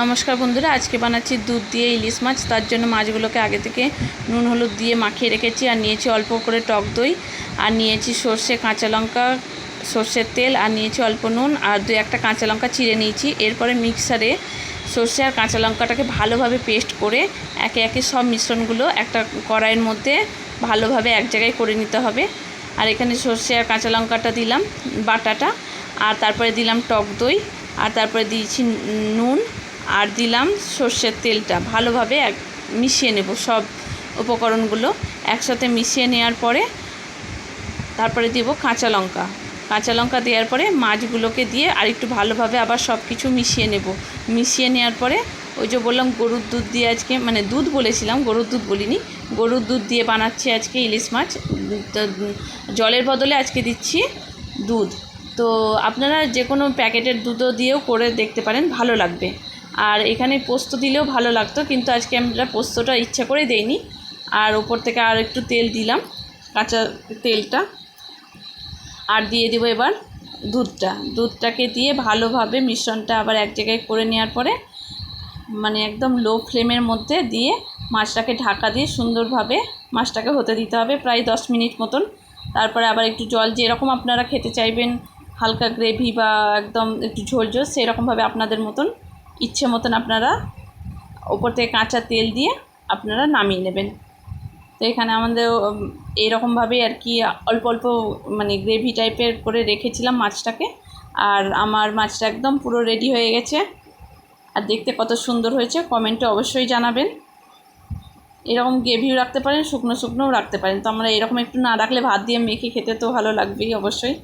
নমস্কার বন্ধুরা, আজকে বানাচ্ছি দুধ দিয়ে ইলিশ মাছ। তার জন্য মাছগুলোকে আগে থেকে নুন, হলুদ দিয়ে মাখিয়ে রেখেছি আর নিয়েছি অল্প করে টক দই। আর নিয়েছি সর্ষে, কাঁচা লঙ্কা, সর্ষের তেল, আর নিয়েছি অল্প নুন। আর দু একটা কাঁচা লঙ্কা চিড়ে নিয়েছি। এরপরে মিক্সারে সর্ষে আর কাঁচা লঙ্কাটাকে ভালোভাবে পেস্ট করে একে একে সব মিশ্রণগুলো একটা কড়াইয়ের মধ্যে ভালোভাবে এক জায়গায় করে নিতে হবে। আর এখানে সর্ষে আর কাঁচা লঙ্কাটা দিলাম, বাটাটা। আর তারপরে দিলাম টক দই। আর তারপরে দিয়েছি নুন। আর দিলাম সর্ষের তেলটা। ভালোভাবে এক মিশিয়ে নেব সব উপকরণগুলো। একসাথে মিশিয়ে নেওয়ার পরে তারপরে দেবো কাঁচা লঙ্কা। কাঁচা লঙ্কা দেওয়ার পরে মাছগুলোকে দিয়ে আর একটু ভালোভাবে আবার সব কিছু মিশিয়ে নেব। মিশিয়ে নেওয়ার পরে ওই যে বললাম গরুর দুধ দিয়ে আজকে মানে দুধ বলেছিলাম, গরুর দুধ বলিনি, গরুর দুধ দিয়ে বানাচ্ছি আজকে ইলিশ মাছ। জলের বদলে আজকে দিচ্ছি দুধ। তো আপনারা যে কোনো প্যাকেটের দুধও দিয়েও করে দেখতে পারেন, ভালো লাগবে। আর এখানে পোস্ত দিলেও ভালো লাগতো, কিন্তু আজকে আমরা পোস্তটা ইচ্ছা করে দেইনি। আর ওপর থেকে আর একটু তেল দিলাম, কাঁচা তেলটা। আর দিয়ে দেবো এবার দুধটা। দুধটাকে দিয়ে ভালোভাবে মিশ্রণটা আবার এক জায়গায় করে নেওয়ার পরে মানে একদম লো ফ্লেমের মধ্যে দিয়ে মাছটাকে ঢাকা দিয়ে সুন্দরভাবে মাছটাকে হতে দিতে হবে প্রায় দশ মিনিট মতন। তারপরে আবার একটু জল যেরকম আপনারা খেতে চাইবেন, হালকা গ্রেভি বা একদম একটু ঝোল ঝোল সেরকমভাবে আপনাদের মতন ইচ্ছে মতন আপনারা ওপর থেকে কাঁচা তেল দিয়ে আপনারা নামিয়ে নেবেন। তো এখানে আমাদের এইরকমভাবেই আর কি অল্প অল্প মানে গ্রেভি টাইপের করে রেখেছিলাম মাছটাকে। আর আমার মাছটা একদম পুরো রেডি হয়ে গেছে। আর দেখতে কত সুন্দর হয়েছে, কমেন্টে অবশ্যই জানাবেন। এরকম গ্রেভিও রাখতে পারেন, শুকনো শুকনোও রাখতে পারেন। তো আমরা এরকম একটু না রাখলে ভাত দিয়ে মেখে খেতে তো ভালো লাগবেই অবশ্যই।